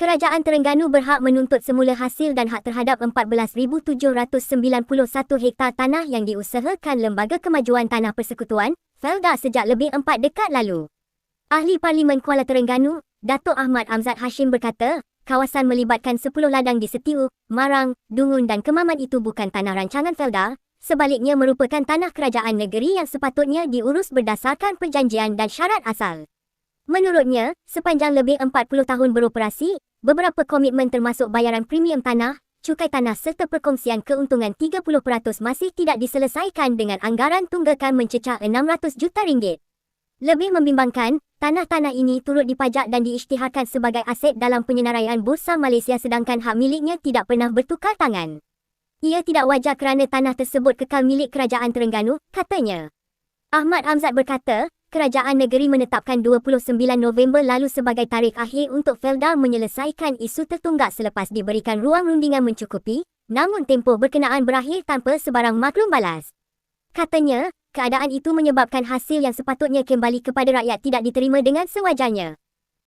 Kerajaan Terengganu berhak menuntut semula hasil dan hak terhadap 14,791 hektar tanah yang diusahakan Lembaga Kemajuan Tanah Persekutuan, Felda sejak lebih empat dekad lalu. Ahli Parlimen Kuala Terengganu, Datuk Ahmad Amzad Hashim berkata, kawasan melibatkan 10 ladang di Setiu, Marang, Dungun dan Kemaman itu bukan tanah rancangan Felda, sebaliknya merupakan tanah kerajaan negeri yang sepatutnya diurus berdasarkan perjanjian dan syarat asal. Menurutnya, sepanjang lebih 40 tahun beroperasi, beberapa komitmen termasuk bayaran premium tanah, cukai tanah serta perkongsian keuntungan 30% masih tidak diselesaikan dengan anggaran tunggakan mencecah 600 juta ringgit. Lebih membimbangkan, tanah-tanah ini turut dipajak dan diisytiharkan sebagai aset dalam penyenaraian Bursa Malaysia sedangkan hak miliknya tidak pernah bertukar tangan. Ia tidak wajar kerana tanah tersebut kekal milik kerajaan Terengganu, katanya. Ahmad Hamzat berkata, kerajaan negeri menetapkan 29 November lalu sebagai tarikh akhir untuk Felda menyelesaikan isu tertunggak selepas diberikan ruang rundingan mencukupi, namun tempoh berkenaan berakhir tanpa sebarang maklum balas. Katanya, keadaan itu menyebabkan hasil yang sepatutnya kembali kepada rakyat tidak diterima dengan sewajarnya.